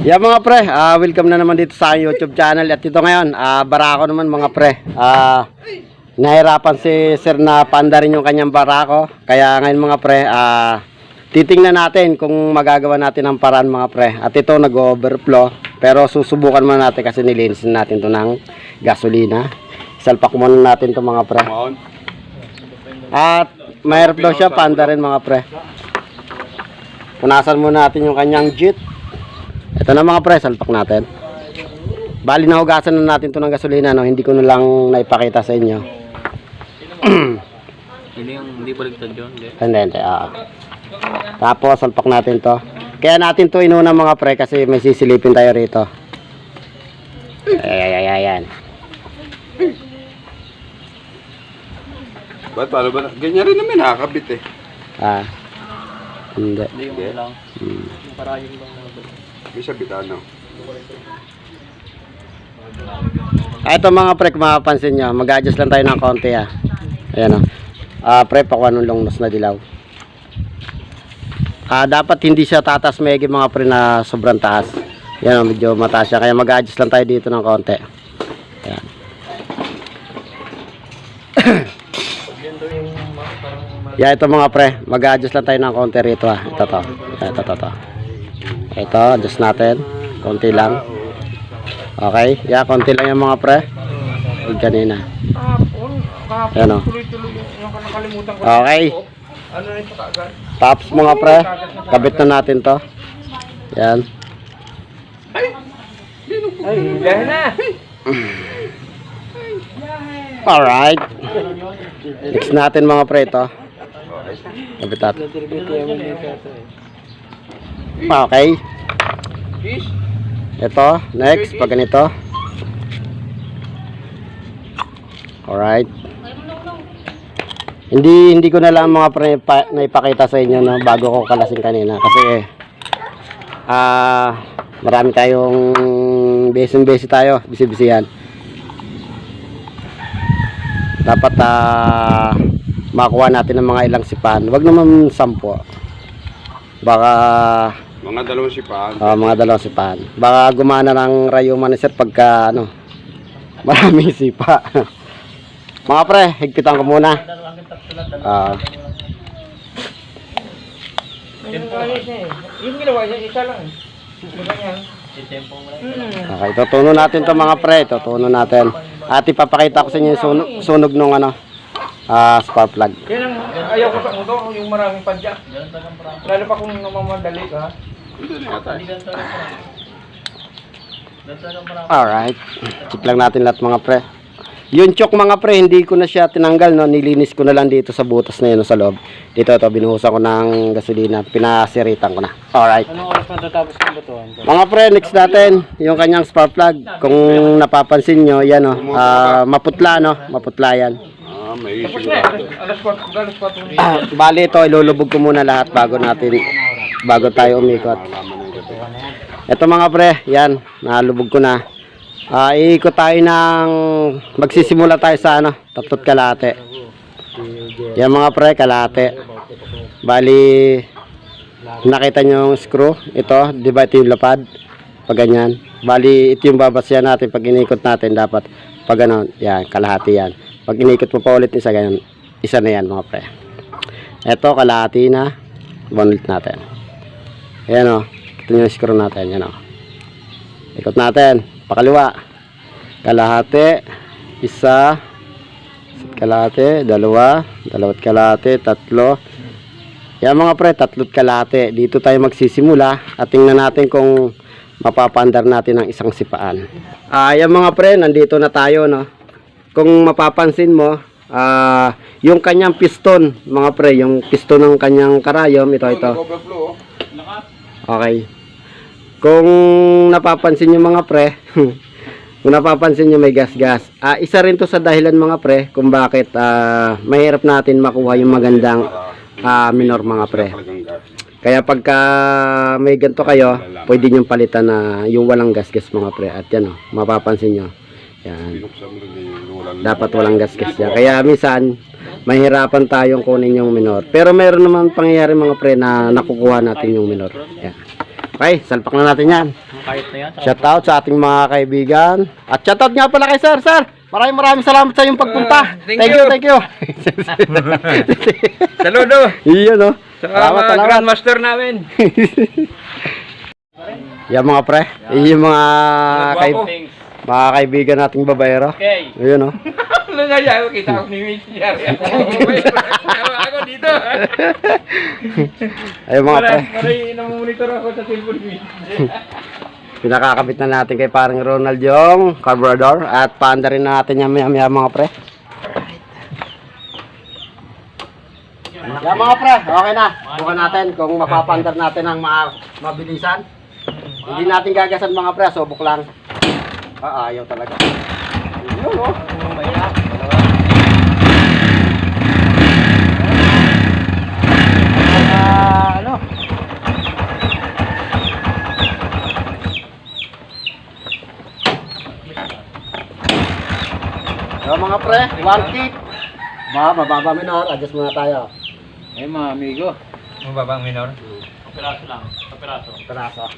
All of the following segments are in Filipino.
Yeah mga pre, ah, welcome na naman dito sa aking YouTube channel at ito ngayon, ah, barako naman mga pre. Ah, nahirapan si sir na panda rin yung kanyang barako. Kaya ngayon mga pre, ah, titingnan natin kung magagawa natin ang paraan mga pre. At ito nag-overflow, pero susubukan muna natin kasi nilinisin natin to ng gasolina. Salpak muna natin to mga pre. At mahirap daw siya, panda rin mga pre. Punasan muna natin yung kanyang jeep. Ito na mga pre, salpak natin. Bali nahugasan na natin to ng gasolina, no? hindi ko na lang naipakita sa inyo. Hindi yung hindi baligtad yun, hindi. Hindi, hindi. ah. Tapos salpak natin to. Kaya natin to inuna mga pre kasi may sisilipin tayo rito. Ay, ay, ay, ay, yan. Ba't paano ba? na- Ganyan rin naman nakakabit eh. Ah. Hindi. Hindi yung lang. Hmm. Yung parayong lang na May sabitan ano. Ah, Ito mga pre, kung mapapansin nyo, mag-adjust lang tayo ng konti ah. Ayan o. Ah, pre, pakuha ng long nose na dilaw. Ah, dapat hindi siya tatas may mga pre na sobrang taas. Yan o, medyo mataas siya. Kaya mag-adjust lang tayo dito ng konti. Ayan. Yeah, ito mga pre, mag-adjust lang tayo ng konti rito ah. Ito to. Ito, ito, ito. Ito, adjust natin. Konti lang. Okay, yeah, konti lang yung mga pre. Huwag kanina. Ayan o. Okay. Tapos mga pre, kabit na natin to. Yan. Ay, dahil na! Alright. Fix natin mga pre ito. Kabit natin. Okay. Ito, next, pag ganito. Alright. Hindi hindi ko na lang mga pre pa, naipakita sa inyo no bago ko kalasin kanina kasi ah marami tayong besin besi tayo, bisi-bisihan. Dapat ah makuha natin ng mga ilang sipan. Wag naman sampo. Baka Mga dalawang sipaan. Ah, mga dalawang sipahan. Baka gumana ng rayuma ni sir pagka ano, maraming sipa. mga pre, higpitan ko muna. Ah, Yung ginawa niya, isa lang. Okay, tutuno natin to mga pre, tutuno natin. At ipapakita ko sa inyo yung sunog, sunog nung ano, ah, spark plug. Yan ang ayaw ko sa mundo, yung maraming padya. Lalo pa kung namamadali ka. Alright, check lang natin lahat mga pre. Yung chok mga pre, hindi ko na siya tinanggal, no? nilinis ko na lang dito sa butas na yun no, sa loob. Dito to, binuhusan ko ng gasolina, pinasiritan ko na. Alright. Anong oras ng batuan? Mga pre, next natin, yung kanyang spark plug. Kung napapansin nyo, yan o, ah, maputla no, maputla yan. Ah, may Tapos na, ka. alas, alas 4, alas 4. Ah, bali ito, ilulubog ko muna lahat bago natin, bago tayo umikot. Malaman ng gabi. Ito mga pre, yan, nalubog ko na. Ah, iikot tayo ng, magsisimula tayo sa ano, tatlot kalate. Yan mga pre, kalate. Bali, nakita nyo yung screw, ito, di ba ito yung lapad? Pag ganyan. Bali, ito yung babasyan natin pag inikot natin, dapat pag ano, yan, kalahati yan. Pag inikot mo pa ulit isa ganyan, isa na yan mga pre. Ito, kalahati na, ulit natin. Ayan o, ito yung screw natin, yan o. Ikot natin, pakaliwa. Kalahati, isa, kalahati, dalawa, dalawat kalahati, tatlo. Yan mga pre, tatlot kalahati. Dito tayo magsisimula at tingnan natin kung mapapandar natin ang isang sipaan. Ah, mga pre, nandito na tayo no. Kung mapapansin mo, ah, yung kanyang piston, mga pre, yung piston ng kanyang karayom, ito ito. Oh. Okay. Kung napapansin nyo mga pre, kung napapansin nyo may gas-gas. Ah, isa rin to sa dahilan mga pre kung bakit ah, mahirap natin makuha yung magandang ah, minor mga pre. Kaya pagka may ganito kayo, pwede nyo palitan na yung walang gas-gas mga pre. At yan o, mapapansin nyo. Yan. Dapat walang gas-gas yan. Kaya minsan, mahirapan tayong kunin yung minor. Pero meron naman pangyayari mga pre na nakukuha natin yung minor. Yan. Okay, salpak na natin yan. Kahit na yan. Shout out sa ating mga kaibigan. At shout out nga pala kay Sir, Sir. Maraming maraming salamat sa iyong pagpunta. Ah, thank thank you, you. thank you. Saludo. Iyon, no? Sa Salamat, mga salamat. grandmaster namin. Yan mga pre. Iyon yung mga, kay. Mga kaibigan nating babayero. Okay. Ayun, no? Ano nga yan? Kita ko ni Mitch niya. Ako dito. Ayun mga pre. Maray, namumonitor ako sa cellphone ni Mitch. Pinakakabit na natin kay parang Ronald yung carburetor at paanda rin natin yan maya maya mga pre. Yan mga pre, okay na. Bukan natin kung mapapandar natin ang ma mabilisan. Hindi natin gagasan mga pre, subok lang. Ah, ayaw talaga. Yun oh. Ah, ano? So mga pre, one kick. Ba, mababa minor, adjust muna tayo. Eh mga amigo. Mababang minor? Kapiraso lang. Kapiraso. Peraso.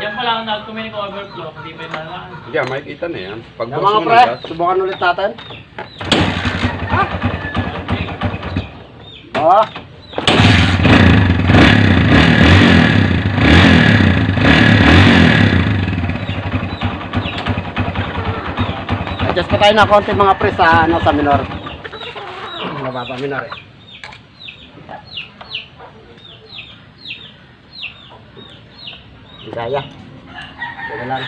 Yan pa lang na kuminig overflow, hindi pa yung nalaan. Yeah, makikita na yan. Pag boss mga mo pre, na gas, subukan ulit natin. Oh. Adjust pa tayo na konti mga pre sa ano sa minor. Mababa minor eh. Kaya. Sige lang.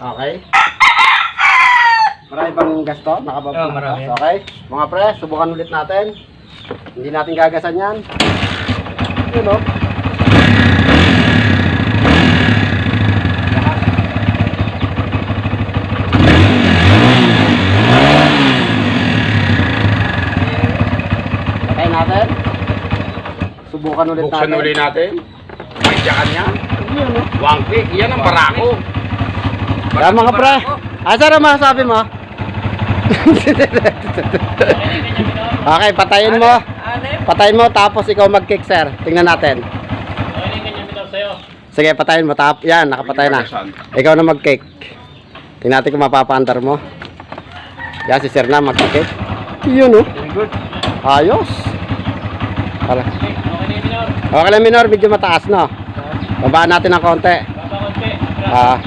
Okay. Marami bang gasto? Nakabab Oo, marami. Okay. Mga pre, subukan ulit natin. Hindi natin gagasan yan. Yun o. Patay natin. Subukan ulit buksan natin. uli natin. May jakan yan. Yun o. One click, yan ang barako. Kaya mga pre, asa na masasabi mo? okay, patayin mo. Patayin mo tapos ikaw mag-kick sir. Tingnan natin. Sige, patayin mo. Tap, yan, nakapatay na. Ikaw na mag-kick. Tingnan natin kung mapapaandar mo. Yan, si sir na mag-kick. Yun oh. Very good. Ayos. Pala. Okay, lang minor, medyo mataas no. Babaan natin ng konti. Baba konti. Ah,